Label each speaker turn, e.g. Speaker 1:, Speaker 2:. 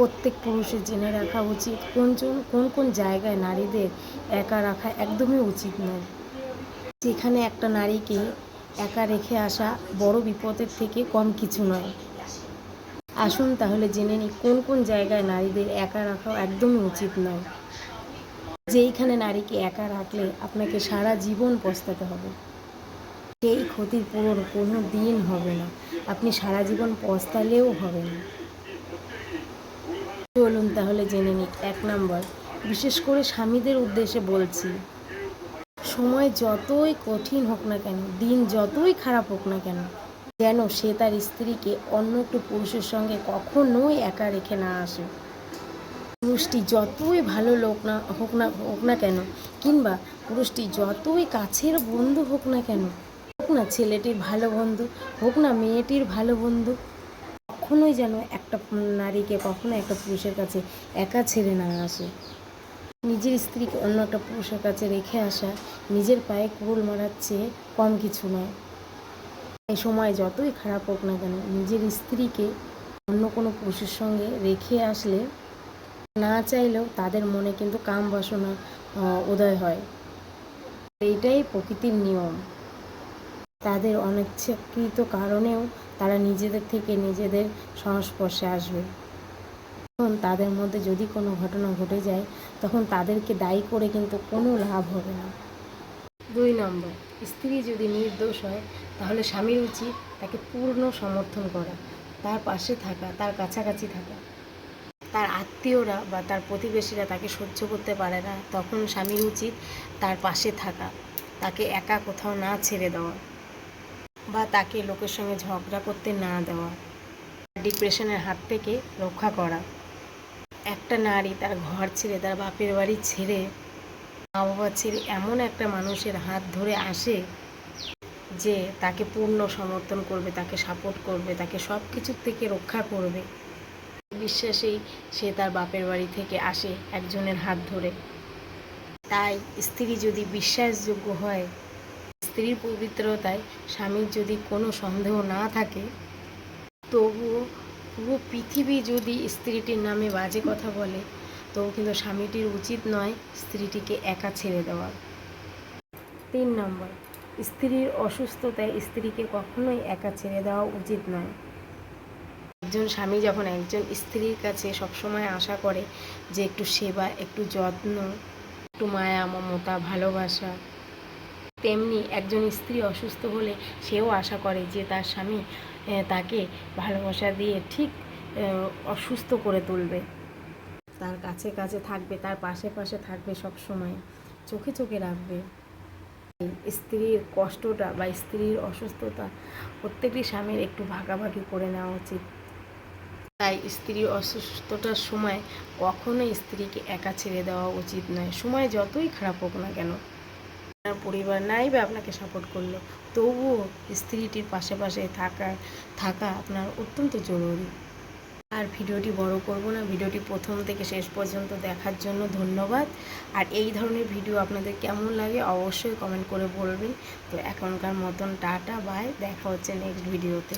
Speaker 1: প্রত্যেক পুরুষের জেনে রাখা উচিত কোনজন কোন কোন জায়গায় নারীদের একা রাখা একদমই উচিত নয়। যেখানে একটা নারীকে একা রেখে আসা বড় বিপদের থেকে কম কিছু নয়। আসুন তাহলে জেনে নিই কোন কোন জায়গায় নারীদের একা রাখা একদমই উচিত নয়। যেইখানে নারীকে একা রাখলে আপনাকে সারা জীবন পস্তাতে হবে। সেই ক্ষতির পূরণ কোনো দিন হবে না। আপনি সারা জীবন পস্তালেও হবে না। চলুন তাহলে জেনে নিই, এক নম্বর, বিশেষ করে স্বামীদের উদ্দেশ্যে বলছি। সময় যতই কঠিন হোক না কেন, দিন যতই খারাপ হোক না কেন, যেন সে তার স্ত্রীকে অন্য একটু পুরুষের সঙ্গে কখনোই একা রেখে না আসে। পুরুষটি যতই ভালো লোক না, হোক না হোক না কেন, কিংবা পুরুষটি যতই কাছের বন্ধু হোক না কেন, হোক না ছেলেটির ভালো বন্ধু, হোক না মেয়েটির ভালো বন্ধু কখনোই যেন একটা নারীকে কখনো একটা পুরুষের কাছে একা ছেড়ে না আসে। নিজের স্ত্রীকে অন্য একটা পুরুষের কাছে রেখে আসা, নিজের পায়ে কুড়ুল মারার চেয়ে কম কিছু নয়। এই সময় যতই খারাপ হোক না কেন, নিজের স্ত্রীকে অন্য কোনো পুরুষের সঙ্গে রেখে আসলে না চাইলেও তাদের মনে কিন্তু কাম বাসনা উদয় হয়। এইটাই প্রকৃতির নিয়ম। তাদের অনিচ্ছাকৃত কারণেও তারা নিজেদের থেকে নিজেদের সংস্পর্শে আসবে। তখন তাদের মধ্যে যদি কোনো ঘটনা ঘটে যায়, তখন তাদেরকে দায়ী করে কিন্তু কোনো লাভ হবে না। দুই নম্বর, স্ত্রী যদি নির্দোষ হয়, তাহলে স্বামীর উচিত তাকে পূর্ণ সমর্থন করা, তার পাশে থাকা, তার কাছাকাছি থাকা। তার আত্মীয়রা বা তার প্রতিবেশীরা তাকে সহ্য করতে পারে না, তখন স্বামীর উচিত তার পাশে থাকা, তাকে একা কোথাও না ছেড়ে দেওয়া। বা তাকে লোকের সঙ্গে ঝগড়া করতে না দেওয়া, ডিপ্রেশনের হাত থেকে রক্ষা করা। একটা নারী তার ঘর ছেড়ে, তার বাপের বাড়ি ছেড়ে মা বাবা ছেড়ে এমন একটা মানুষের হাত ধরে আসে যে তাকে পূর্ণ সমর্থন করবে, তাকে সাপোর্ট করবে, তাকে সব কিছুর থেকে রক্ষা করবে। বিশ্বাসেই সে তার বাপের বাড়ি থেকে আসে একজনের হাত ধরে। তাই স্ত্রী যদি বিশ্বাসযোগ্য হয় স্ত্রীর পবিত্রতায় স্বামীর যদি কোনো সন্দেহ না থাকে, তবুও পুরো পৃথিবী যদি স্ত্রীটির নামে বাজে কথা বলে তবু কিন্তু স্বামীটির উচিত নয় স্ত্রীটিকে একা ছেড়ে দেওয়া। তিন নম্বর, স্ত্রীর অসুস্থতায় স্ত্রীকে কখনোই একা ছেড়ে দেওয়া উচিত নয়। একজন স্বামী যখন একজন স্ত্রীর কাছে সবসময় আশা করে যে একটু সেবা, একটু যত্ন, একটু মায়া, মমতা, ভালোবাসা তেমনি একজন স্ত্রী অসুস্থ হলে সেও আশা করে যে তার স্বামী তাকে ভালোবাসা দিয়ে ঠিক অসুস্থ করে তুলবে। তার কাছে কাছে থাকবে, তার পাশে পাশে থাকবে সব সময়, চোখে চোখে রাখবে। স্ত্রীর কষ্টটা বা স্ত্রীর অসুস্থতা প্রত্যেকটি স্বামীর একটু ভাগাভাগি করে নেওয়া উচিত। তাই স্ত্রীর অসুস্থতার সময় কখনোই স্ত্রীকে একা ছেড়ে দেওয়া উচিত নয়। সময় যতই খারাপ হোক না কেন পরিবার নাই বা আপনাকে সাপোর্ট করল, তবুও স্ত্রীটির পাশে পাশে থাকা থাকা আপনার অত্যন্ত জরুরি। আর ভিডিওটি বড় করব না, ভিডিওটি প্রথম থেকে শেষ পর্যন্ত দেখার জন্য ধন্যবাদ। আর এই ধরনের ভিডিও আপনাদের কেমন লাগে অবশ্যই কমেন্ট করে বলবেন। তো এখনকার মতন টাটা বাই দেখা হচ্ছে নেক্সট ভিডিওতে